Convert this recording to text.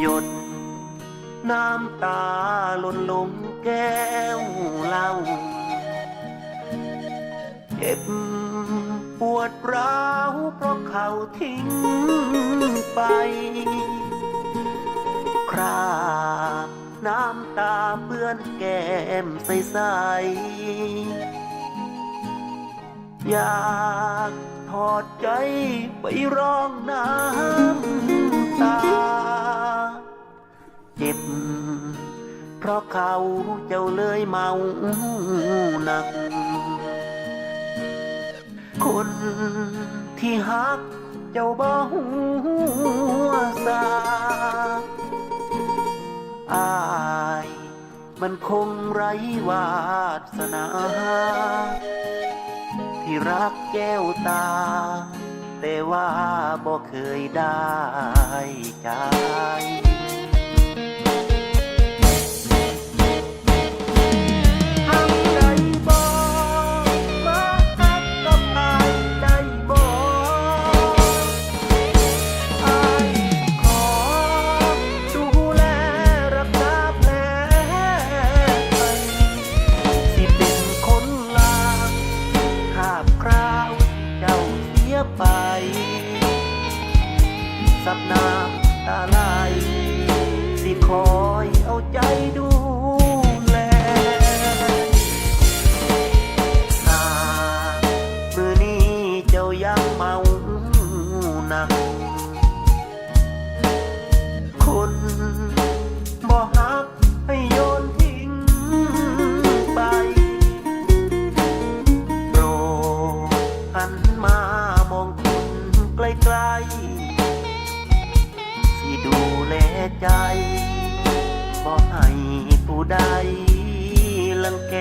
หยด น้ำตาหล่นลงแก้วเหล้าเจ็บปวดร้าวเพราะเขาทิ้งไป คราบน้ำตาเปื้อนแก้มใสใสๆอยากถอดใจไปร้องน้ำ เพราะเขาเจ้าเลยเมาหนัก คนที่ฮักเจ้าบ่หัวสาอายมันคงไร้วาสนา ที่รักแก้วตา แต่ว่าบ่เคยได้ใจ สับนาตาลาย สิคอยเอาใจดู ผู้ใดลังแก